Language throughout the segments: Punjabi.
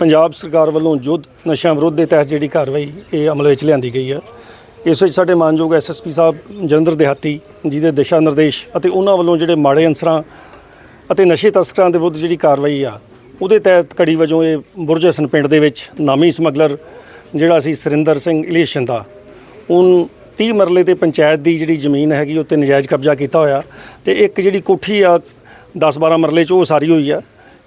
ਪੰਜਾਬ ਸਰਕਾਰ ਵੱਲੋਂ ਯੁੱਧ ਨਸ਼ਿਆਂ ਵਿਰੁੱਧ ਦੇ ਤਹਿਤ ਜਿਹੜੀ ਕਾਰਵਾਈ ਇਹ ਅਮਲ ਵਿੱਚ ਲਿਆਂਦੀ ਗਈ ਹੈ। ਇਸ ਵਿੱਚ ਸਾਡੇ ਮਾਨਯੋਗ ਐਸਐਸਪੀ ਸਾਹਿਬ ਜਲੰਧਰ ਦਿਹਾਤੀ ਜੀ ਦੇ ਦਿਸ਼ਾ ਨਿਰਦੇਸ਼ ਅਤੇ ਉਹਨਾਂ ਵੱਲੋਂ ਜਿਹੜੇ ਮਾੜੇ ਅਨਸਰਾਂ ਅਤੇ ਨਸ਼ੇ ਤਸਕਰਾਂ ਦੇ ਵਿਰੁੱਧ ਜਿਹੜੀ ਕਾਰਵਾਈ ਆ, ਉਹਦੇ ਤਹਿਤ ਕੜੀ ਵਜੋਂ ਇਹ ਬੁਰਜ ਹਸਨ ਪਿੰਡ ਦੇ ਵਿੱਚ ਨਾਮੀ ਸਮਗਲਰ ਜਿਹੜਾ ਸੀ ਸੁਰਿੰਦਰ ਸਿੰਘ ਇਲੀਸ਼ਨ ਦਾ ਉਹਨ 30 ਮਰਲੇ ਤੇ ਪੰਚਾਇਤ ਦੀ ਜਿਹੜੀ ਜ਼ਮੀਨ ਹੈਗੀ, ਉੱਤੇ ਨਜਾਇਜ਼ ਕਬਜ਼ਾ ਕੀਤਾ ਹੋਇਆ ਤੇ ਇੱਕ ਜਿਹੜੀ ਕੋਠੀ ਆ 10-12 ਮਰਲੇ ਚ ਉਹ ਸਾਰੀ ਹੋਈ ਆ।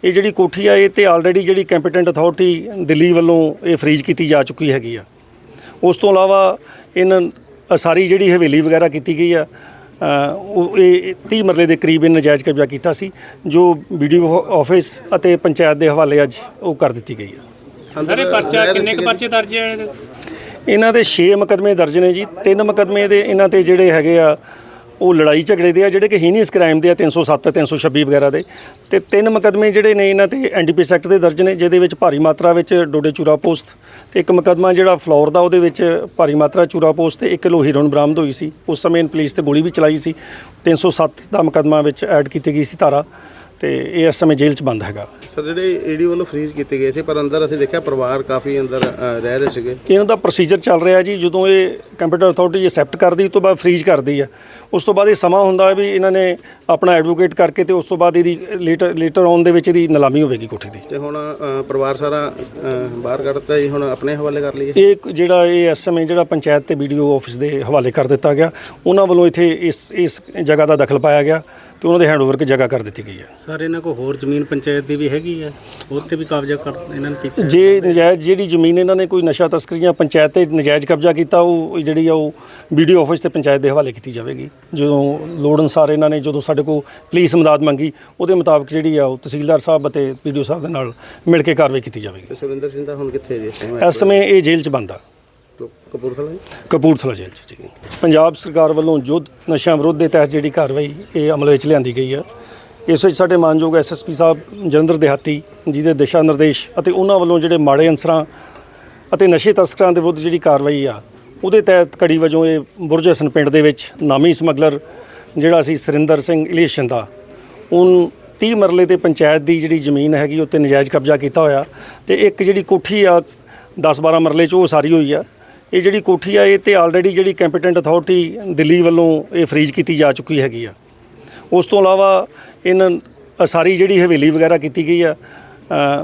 ਇਹ ਜਿਹੜੀ ਕੋਠੀ ਆ ਇਹ ਤੇ ਆਲਰੇਡੀ ਜਿਹੜੀ ਕੰਪੀਟੈਂਟ ਅਥਾਰਟੀ ਦਿੱਲੀ ਵੱਲੋਂ ਇਹ ਫਰੀਜ਼ ਕੀਤੀ ਜਾ ਚੁੱਕੀ ਹੈਗੀ ਆ। ਉਸ ਤੋਂ ਇਲਾਵਾ ਇਹਨਾਂ ਸਾਰੀ ਜਿਹੜੀ ਹਵੇਲੀ ਵਗੈਰਾ ਕੀਤੀ ਗਈ ਆ ਉਹ ਇਹ 30 ਮਰਲੇ ਦੇ ਕਰੀਬ ਇਹ ਨਜਾਇਜ਼ ਕਬਜ਼ਾ ਕੀਤਾ ਸੀ ਜੋ ਵੀਡੀਓ ਆਫਿਸ ਅਤੇ ਪੰਚਾਇਤ ਦੇ ਹਵਾਲੇ ਅੱਜ ਉਹ ਕਰ ਦਿੱਤੀ ਗਈ ਆ। ਸਾਰੇ ਪਰਚਾ ਕਿੰਨੇ ਕੁ ਪਰਚੇ ਦਰਜ ਹੈ? ਇਹਨਾਂ ਦੇ 6 ਮੁਕੱਦਮੇ ਦਰਜ ਨੇ ਜੀ। ਤਿੰਨ ਮੁਕੱਦਮੇ ਦੇ ਇਹਨਾਂ ਤੇ ਜਿਹੜੇ ਹੈਗੇ ਆ ਉਹ ਲੜਾਈ ਝਗੜੇ ਦੇ ਆ, ਜਿਹੜੇ ਕਿ ਹੀਨੀਅਸ ਕ੍ਰਾਈਮ ਦੇ ਆ 307 326 ਵਗੈਰਾ ਦੇ। ਤੇ ਤਿੰਨ ਮੁਕੱਦਮੇ ਜਿਹੜੇ ਨੇ ਇਹਨਾਂ ਤੇ ਐਨਡੀਪੀ ਐਕਟ ਦੇ ਦਰਜ ਨੇ, ਜਿਹਦੇ ਵਿੱਚ ਭਾਰੀ ਮਾਤਰਾ ਵਿੱਚ ਡੋਡੇ ਚੂਰਾ ਪੋਸਟ ਤੇ ਇੱਕ ਮੁਕੱਦਮਾ ਜਿਹੜਾ ਫਲੋਰ ਦਾ, ਉਹਦੇ ਵਿੱਚ ਭਾਰੀ ਮਾਤਰਾ ਚੂਰਾ ਪੋਸਟ ਤੇ 1 ਕਿਲੋ ਹੀਰੋਇਨ ਬਰਾਮਦ ਹੋਈ ਸੀ। ਉਸ ਸਮੇਂ ਪੁਲਿਸ ਤੇ ਗੋਲੀ ਵੀ ਚਲਾਈ ਸੀ। 307 ਦਾ ਮੁਕੱਦਮਾ ਵਿੱਚ ਐਡ ਕੀਤੀ ਗਈ ਸੀ ਧਾਰਾ। ਤੇ ਇਹ ਇਸ ਸਮੇਂ ਜੇਲ੍ਹ 'ਚ ਬੰਦ ਹੈਗਾ। ਸਰ ਜਿਹੜੇ ਈਡੀ ਵੱਲੋਂ ਫ੍ਰੀਜ਼ ਕੀਤੇ ਗਏ ਸੀ ਪਰ ਅੰਦਰ ਅਸੀਂ ਦੇਖਿਆ ਪਰਿਵਾਰ ਕਾਫੀ ਅੰਦਰ ਅ, ਰਹਿ ਰਹੇ ਸੀਗੇ। ਇਹਨਾਂ ਦਾ ਪ੍ਰੋਸੀਜਰ ਚੱਲ ਰਿਹਾ ਜੀ ਜਦੋਂ ਇਹ ਕੰਪਿਊਟਰ ਅਥਾਰਟੀ ਐਕਸੈਪਟ ਕਰਦੀ ਉਸ ਤੋਂ ਬਾਅਦ ਫ੍ਰੀਜ਼ ਕਰਦੀ ਹੈ ਉਸ ਤੋਂ ਬਾਅਦ ਇਹ ਸਮਾਂ ਹੁੰਦਾ ਵੀ ਇਹਨਾਂ ਨੇ ਆਪਣਾ ਐਡਵੋਕੇਟ ਕਰਕੇ ਤੇ ਉਸ ਤੋਂ ਬਾਅਦ ਇਹਦੀ ਲੇਟਰ ਲੇਟਰ ਔਨ ਦੇ ਵਿੱਚ ਇਹਦੀ ਨਿਲਾਮੀ ਹੋਵੇਗੀ ਕੋਠੀ ਦੀ। ਤੇ ਹੁਣ ਅ, ਪਰਿਵਾਰ ਸਾਰਾ ਅ, ਬਾਹਰ ਕੱਢਤਾ ਜੀ ਹੁਣ ਆਪਣੇ ਹਵਾਲੇ ਕਰ ਲਈਏ। ਇਹ ਇੱਕ ਜਿਹੜਾ ਇਹ ਸਮੇਂ ਜਿਹੜਾ ਪੰਚਾਇਤ ਤੇ ਵੀਡੀਓ ਆਫਿਸ ਦੇ ਹਵਾਲੇ ਕਰ ਦਿੱਤਾ ਗਿਆ ਉਹਨਾਂ ਵੱਲੋਂ ਇੱਥੇ ਇਸ ਇਸ ਜਗ੍ਹਾ ਦਾ ਦਖਲ ਪਾਇਆ ਗਿਆ। ਤੇ ਉਹਨਾਂ ਦੇ ਹੈਂਡਓਵਰ ਕੀ ਜਗ੍ਹਾ ਕਰ ਦਿੱਤੀ ਗਈ ਹੈ। ਸਰ ਇਹਨਾਂ ਕੋਲ ਹੋਰ ਜ਼ਮੀਨ ਪੰਚਾਇਤ ਦੀ ਵੀ ਹੈਗੀ ਹੈ? ਤੇ ਵੀ ਕਬਜ਼ਾ ਕਰ ਇਹਨਾਂ ਨੇ ਕੀਤਾ ਜੇ ਨਜਾਇਜ਼ ਜਿਹੜੀ ਜ਼ਮੀਨ ਇਹਨਾਂ ਨੇ ਕੋਈ ਨਸ਼ਾ ਤਸਕਰੀਆਂ ਪੰਚਾਇਤ ਤੇ ਨਜਾਇਜ਼ ਕਬਜ਼ਾ ਕੀਤਾ ਉਹ ਜਿਹੜੀ ਆ ਉਹ ਵੀਡੀਓ ਆਫਿਸ ਤੇ ਪੰਚਾਇਤ ਦੇ ਹਵਾਲੇ ਕੀਤੀ ਜਾਵੇਗੀ। ਜਦੋਂ ਲੋੜ ਅਨੁਸਾਰ ਇਹਨਾਂ ਨੇ ਜਦੋਂ ਸਾਡੇ ਕੋਲ ਪੁਲਿਸ ਮਦਦ ਮੰਗੀ ਉਹਦੇ ਮੁਤਾਬਕ ਜਿਹੜੀ ਆ ਉਹ ਤਹਿਸੀਲਦਾਰ ਸਾਹਿਬ ਅਤੇ ਵੀਡੀਓ ਸਾਹਿਬ ਦੇ ਨਾਲ ਮਿਲ ਕੇ ਕਾਰਵਾਈ ਕੀਤੀ ਜਾਵੇਗੀ। ਸੁਰਿੰਦਰ ਸਿੰਘ ਦਾ ਹੁਣ ਕਿੱਥੇ ਜੀ? ਇਸ ਸਮੇਂ ਇਹ ਜੇਲ੍ਹ 'ਚ ਬੰਦ ਆ। ਕ- ਕਪੂਰਥਲਾ ਜੀ? ਕਪੂਰਥਲਾ ਜੇਲ੍ਹ 'ਚ ਜੀ। ਪੰਜਾਬ ਸਰਕਾਰ ਵੱਲੋਂ ਯੁੱਧ ਨਸ਼ਿਆਂ ਵਿਰੁੱਧ ਦੇ ਤਹਿਤ ਜਿਹੜੀ ਕਾਰਵਾਈ ਇਹ ਅਮਲ ਵਿੱਚ ਲਿਆਂਦੀ ਗਈ ਹੈ ਇਸ ਵਿੱਚ ਸਾਡੇ ਮਾਨਯੋਗ ਐਸਐਸਪੀ ਸਾਹਿਬ ਜਲੰਧਰ ਦਿਹਾਤੀ ਜੀ ਦੇ ਦਿਸ਼ਾ ਨਿਰਦੇਸ਼ ਅਤੇ ਉਹਨਾਂ ਵੱਲੋਂ ਜਿਹੜੇ ਮਾੜੇ ਅਨਸਰਾਂ ਅਤੇ ਨਸ਼ੇ ਤਸਕਰਾਂ ਦੇ ਵਿਰੁੱਧ ਜਿਹੜੀ ਕਾਰਵਾਈ ਆ, ਉਹਦੇ ਤਹਿਤ ਕੜੀ ਵਜੋਂ ਇਹ ਬੁਰਜਸਨ ਪਿੰਡ ਦੇ ਵਿੱਚ ਨਾਮੀ ਸਮਗਲਰ ਜਿਹੜਾ ਸੀ ਸੁਰਿੰਦਰ ਸਿੰਘ ਇਲੀਸ਼ਨ ਦਾ ਉਹਨ 30 ਮਰਲੇ ਤੇ ਪੰਚਾਇਤ ਦੀ ਜਿਹੜੀ ਜ਼ਮੀਨ ਹੈਗੀ, ਉੱਤੇ ਨਜਾਇਜ਼ ਕਬਜ਼ਾ ਕੀਤਾ ਹੋਇਆ ਤੇ ਇੱਕ ਜਿਹੜੀ ਕੋਠੀ ਆ 10-12 ਮਰਲੇ ਚ ਉਹ ਸਾਰੀ ਹੋਈ ਆ। ਇਹ ਜਿਹੜੀ ਕੋਠੀ ਆ ਇਹ ਤੇ ਆਲਰੇਡੀ ਜਿਹੜੀ ਕੰਪੀਟੈਂਟ ਅਥਾਰਟੀ ਦਿੱਲੀ ਵੱਲੋਂ ਇਹ ਫਰੀਜ਼ ਕੀਤੀ ਜਾ ਚੁੱਕੀ ਹੈਗੀ ਆ। ਉਸ ਤੋਂ ਇਲਾਵਾ ਇਹਨਾਂ ਸਾਰੀ ਜਿਹੜੀ ਹਵੇਲੀ ਵਗੈਰਾ ਕੀਤੀ ਗਈ ਆ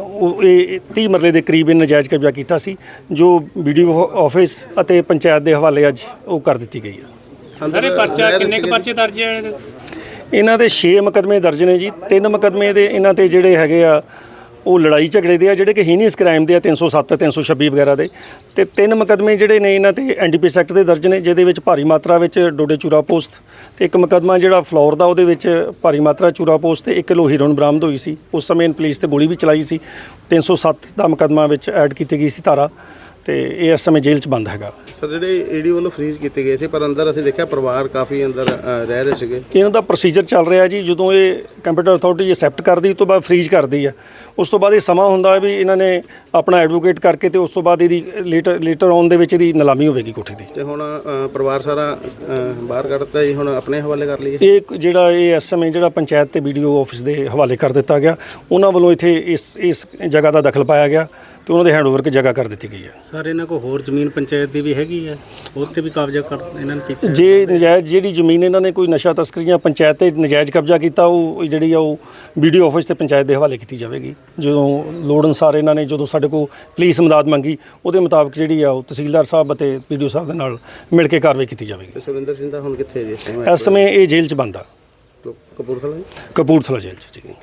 ਉਹ ਇਹ 30 ਮਰਲੇ ਦੇ ਕਰੀਬ ਇਹ ਨਜਾਇਜ਼ ਕਬਜ਼ਾ ਕੀਤਾ ਸੀ ਜੋ ਵੀਡੀਓ ਆਫਿਸ ਅਤੇ ਪੰਚਾਇਤ ਦੇ ਹਵਾਲੇ ਅੱਜ ਉਹ ਕਰ ਦਿੱਤੀ ਗਈ ਆ। ਸਾਰੇ ਪਰਚਾ ਕਿੰਨੇ ਕੁ ਪਰਚੇ ਦਰਜ ਹੈ? ਇਹਨਾਂ ਦੇ 6 ਮੁਕੱਦਮੇ ਦਰਜ ਨੇ ਜੀ। ਤਿੰਨ ਮੁਕੱਦਮੇ ਦੇ ਇਹਨਾਂ ਤੇ ਜਿਹੜੇ ਹੈਗੇ ਆ ਉਹ ਲੜਾਈ ਝਗੜੇ ਦੇ ਆ, ਜਿਹੜੇ ਕਿ ਹੀਨੀਅਸ ਕ੍ਰਾਈਮ ਦੇ ਆ 307 326 ਵਗੈਰਾ ਦੇ। ਤੇ ਤਿੰਨ ਮੁਕੱਦਮੇ ਜਿਹੜੇ ਨੇ ਇਹਨਾਂ ਤੇ ਐਨਡੀਪੀ ਐਕਟ ਦੇ ਦਰਜ ਨੇ, ਜਿਹਦੇ ਵਿੱਚ ਭਾਰੀ ਮਾਤਰਾ ਵਿੱਚ ਡੋਡੇ ਚੂਰਾ ਪੋਸਟ ਤੇ ਇੱਕ ਮੁਕੱਦਮਾ ਜਿਹੜਾ ਫਲੋਰ ਦਾ, ਉਹਦੇ ਵਿੱਚ ਭਾਰੀ ਮਾਤਰਾ ਚੂਰਾ ਪੋਸਟ ਤੇ 1 ਕਿਲੋ ਹੀਰੋਇਨ ਬਰਾਮਦ ਹੋਈ ਸੀ। ਉਸ ਸਮੇਂ ਪੁਲਿਸ ਤੇ ਗੋਲੀ ਵੀ ਚਲਾਈ ਸੀ। 307 ਦਾ ਮੁਕੱਦਮਾ ਵਿੱਚ ਐਡ ਕੀਤੀ ਗਈ ਸੀ ਧਾਰਾ ਤੇ ਇਹ ਇਸ ਸਮੇਂ ਜੇਲ੍ਹ 'ਚ ਬੰਦ ਹੈਗਾ। ਸਰ ਜਿਹੜੇ ਈਡੀ ਵੱਲੋਂ ਫ੍ਰੀਜ਼ ਕੀਤੇ ਗਏ ਸੀ ਪਰ ਅੰਦਰ ਅਸੀਂ ਦੇਖਿਆ ਪਰਿਵਾਰ ਕਾਫੀ ਅੰਦਰ ਅ, ਰਹਿ ਰਹੇ ਸੀਗੇ। ਇਹਨਾਂ ਦਾ ਪ੍ਰੋਸੀਜਰ ਚੱਲ ਰਿਹਾ ਜੀ ਜਦੋਂ ਇਹ ਕੰਪਿਊਟਰ ਅਥਾਰਟੀ ਐਕਸੈਪਟ ਕਰਦੀ ਉਸ ਤੋਂ ਬਾਅਦ ਫ੍ਰੀਜ਼ ਕਰਦੀ ਹੈ ਉਸ ਤੋਂ ਬਾਅਦ ਇਹ ਸਮਾਂ ਹੁੰਦਾ ਹੈ ਵੀ ਇਹਨਾਂ ਨੇ ਆਪਣਾ ਐਡਵੋਕੇਟ ਕਰਕੇ ਤੇ ਉਸ ਤੋਂ ਬਾਅਦ ਇਹਦੀ ਲੇਟਰ ਲੇਟਰ ਔਨ ਦੇ ਵਿੱਚ ਇਹਦੀ ਨਿਲਾਮੀ ਹੋਵੇਗੀ ਕੋਠੀ ਦੀ। ਤੇ ਹੁਣ ਅ, ਪਰਿਵਾਰ ਸਾਰਾ ਅ, ਬਾਹਰ ਕੱਢਤਾ ਜੀ ਹੁਣ ਆਪਣੇ ਹਵਾਲੇ ਕਰ ਲਈਏ। ਇਹ ਇੱਕ ਜਿਹੜਾ ਇਹ ਸਮੇਂ ਜਿਹੜਾ ਪੰਚਾਇਤ ਤੇ ਵੀਡੀਓ ਆਫਿਸ ਦੇ ਹਵਾਲੇ ਕਰ ਦਿੱਤਾ ਗਿਆ ਉਹਨਾਂ ਵੱਲੋਂ ਇੱਥੇ ਇਸ ਇਸ ਜਗ੍ਹਾ ਦਾ ਦਖਲ ਪਾਇਆ ਗਿਆ ਤੇ ਉਹਨਾਂ ਦੇ ਹੈਂਡਓਵਰ ਕੀ ਜਗ੍ਹਾ ਕਰ ਦਿੱਤੀ ਗਈ ਹੈ। ਸਰ ਇਹਨਾਂ ਕੋਲ ਹੋਰ ਜ਼ਮੀਨ ਪੰਚਾਇਤ ਦੀ ਵੀ ਹੈਗੀ ਹੈ? ਤੇ ਵੀ ਕਬਜ਼ਾ ਕਰ ਇਹਨਾਂ ਨੇ ਕੀਤਾ ਜੇ ਨਜਾਇਜ਼ ਜਿਹੜੀ ਜ਼ਮੀਨ ਇਹਨਾਂ ਨੇ ਕੋਈ ਨਸ਼ਾ ਤਸਕਰੀਆਂ ਪੰਚਾਇਤ ਤੇ ਨਜਾਇਜ਼ ਕਬਜ਼ਾ ਕੀਤਾ ਉਹ ਜਿਹੜੀ ਆ ਉਹ ਵੀਡੀਓ ਆਫਿਸ ਤੇ ਪੰਚਾਇਤ ਦੇ ਹਵਾਲੇ ਕੀਤੀ ਜਾਵੇਗੀ। ਜਦੋਂ ਲੋੜ ਅਨੁਸਾਰ ਇਹਨਾਂ ਨੇ ਜਦੋਂ ਸਾਡੇ ਕੋਲ ਪੁਲਿਸ ਮਦਦ ਮੰਗੀ ਉਹਦੇ ਮੁਤਾਬਕ ਜਿਹੜੀ ਆ ਉਹ ਤਹਿਸੀਲਦਾਰ ਸਾਹਿਬ ਅਤੇ ਵੀਡੀਓ ਸਾਹਿਬ ਦੇ ਨਾਲ ਮਿਲ ਕੇ ਕਾਰਵਾਈ ਕੀਤੀ ਜਾਵੇਗੀ। ਸੁਰਿੰਦਰ ਸਿੰਘ ਦਾ ਹੁਣ ਕਿੱਥੇ ਜੀ? ਇਸ ਸਮੇਂ ਇਹ ਜੇਲ੍ਹ 'ਚ ਬੰਦ ਆ। ਕਪੂਰਥਲਾ ਜੀ? ਕਪੂਰਥਲਾ ਜੇਲ੍ਹ 'ਚ ਜੀ।